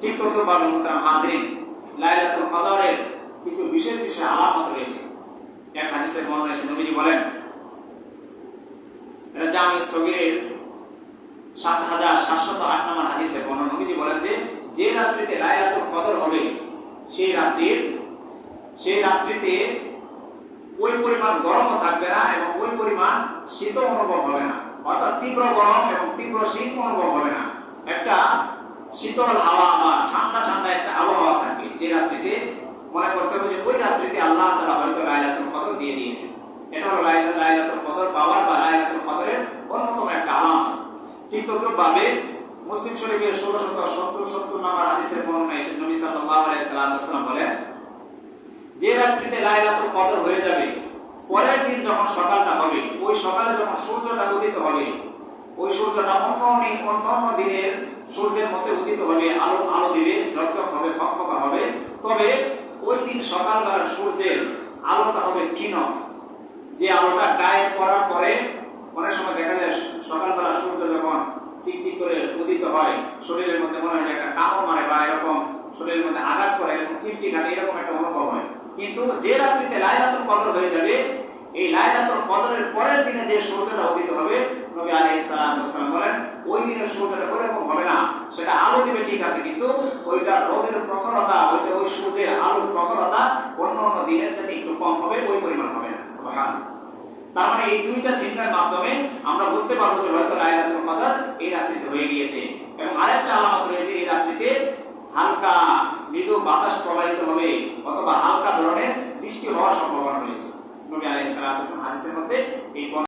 ঠিক তদ্রুপভাবে মুহতারাম হাজরিন লাইলাতুল কদরের কিছু বিশেষ বিশেষ আলামত রয়েছে। এক হাদিসের বর্ণনা এসে নবীজি বলেন এটা সগিরের সাত হাজার সাতশত আট নম্বর হাদিসে বর্ণনা। নবীজি বলেন যে যে রাত্রিতে লাইলাতুল কদর হবে, সেই রাত্রির, সেই রাত্রিতে ওই পরিমাণ গরমও থাকবে না এবং ওই পরিমাণ শীতও অনুভব হবে না। অর্থাৎ তীব্র গরম এবং তীব্র শীত অনুভব হবে না। একটা শীতল হাওয়া বা ঠান্ডা ঠান্ডা একটা আবহাওয়া থাকবে যে রাত্রিতে মনে করতে হবে যে ওই রাত্রিতে আল্লাহ তালা হয়তো লাইলাতুল কদর দিয়ে দিয়েছেন। এটা হলো লাইলা- লাইলাতুল কদর পাওয়ার বা লাইলাতুল কদরের অন্যতম একটা আলামত। ঠিক তদ্রুপভাবে মুসলিম শরীফের ষোলো শত সত্তর সত্তর নম্বর হাদিসের বর্ণনা এসে নবী সাল্লাল্লাহু আলাইহি বলেন, যে রাত্রিতে লাইলাতুল কদর হয়ে যাবে, পরের দিন যখন সকালটা হবে, ওই সকালে যখন সূর্যটা উদিত হবে ওই সূর্যটা অন্য অন্য- অন্য দিনের সূর্যের মধ্যে উদিত হবে, আলো আলো দিবে, ঝকঝক হবে, ফকফকা হবে। তবে ওই দিন সকালবেলার সূর্যের আলোটা হবে ক্ষীণ। যে আলোটা গায়ে পড়ার পরে, অনেক সময় দেখা যায় সকালবেলা সূর্য যখন চিকচিক করে উদিত হয়, শরীরের মধ্যে মনে হয় একটা কামড় মারে বা এরকম শরীরের মধ্যে আঘাত করে, এরকম চিমটি কাটে এরকম একটা অনুভব হয়। কিন্তু যে রাত্রিতে লাইলাতুল কদর হয়ে যাবে, এই লাইলাতুল কদরের পরের দিনে যে সূর্যটা উদিত হবে, নবী আলাইহিস সালাম বলেন ওই দিনের সূর্যটা ওইরকম মানে আমরা বুঝতে পারব যে হয়তো লাইলাতুল এই রাত্রিতে হয়ে গিয়েছে। এবং আরেকটা আলামত রয়েছে, এই রাত্রিতে হালকা মৃদু বাতাস প্রবাহিত হবে অথবা হালকা ধরনের বৃষ্টি হওয়ার সম্ভাবনা রয়েছে। নবী আলাইহিস হাদিসের মধ্যে এই